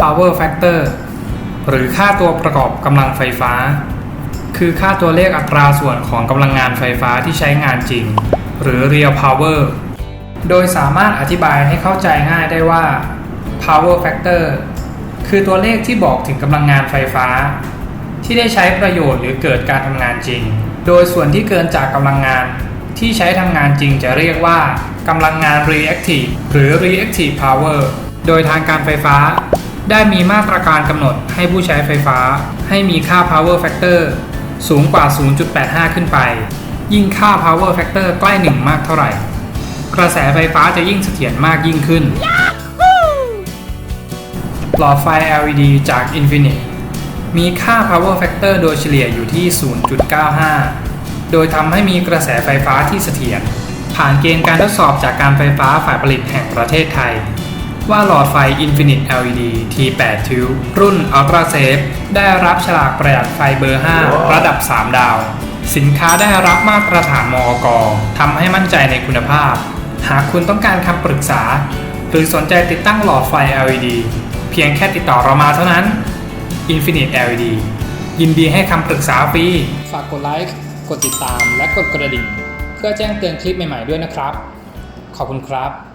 power factor หรือค่าตัวประกอบกำลังไฟฟ้า คือค่าตัวเลขอัตราส่วนของกำลังงานไฟฟ้าที่ใช้งานจริง หรือ real power โดยสามารถอธิบายให้เข้าใจง่ายได้ว่า power factor คือตัวเลขที่บอกถึงกำลังงานไฟฟ้า ที่ได้ใช้ประโยชน์หรือเกิดการทำงานจริง โดยส่วนที่เกินจากกำลังงานที่ใช้ทำงานจริงจะเรียกว่ากำลังงาน reactive หรือ reactive power โดยทางการไฟฟ้า ได้มีมาตรการกำหนดให้ผู้ใช้ไฟฟ้า ให้มีค่า power factor สูงกว่า 0.85 ขึ้นไป ยิ่งค่า power factor ใกล้ 1 มากเท่าไหร่ กระแสไฟฟ้าจะยิ่งเสถียรมากยิ่งขึ้น หลอดไฟ LED จาก Infinite มีค่า power factor โดยเฉลี่ยอยู่ที่ 0.95 โดยทำให้มีกระแสไฟฟ้าที่เสถียรผ่านเกณฑ์การทดสอบจากการไฟฟ้าฝ่ายผลิตแห่งประเทศไทย ว่าหลอดไฟ Infinite LED T8 ทิวรุ่น Ultra Safe ได้รับฉลากประหยัดไฟเบอร์ 5 ระดับ 3 ดาว สินค้าได้รับมาตรฐานมอกทำให้มั่นใจในคุณภาพ หากคุณต้องการคำปรึกษา หรือสนใจติดตั้งหลอดไฟ LED เพียงแค่ติดต่อเรามาเท่านั้น Infinite LED ยินดีให้คำปรึกษาฟรี ฝากกดไลค์ กดติดตาม และกดกระดิ่ง เพื่อแจ้งเตือนคลิปใหม่ๆด้วยนะครับ ขอบคุณครับ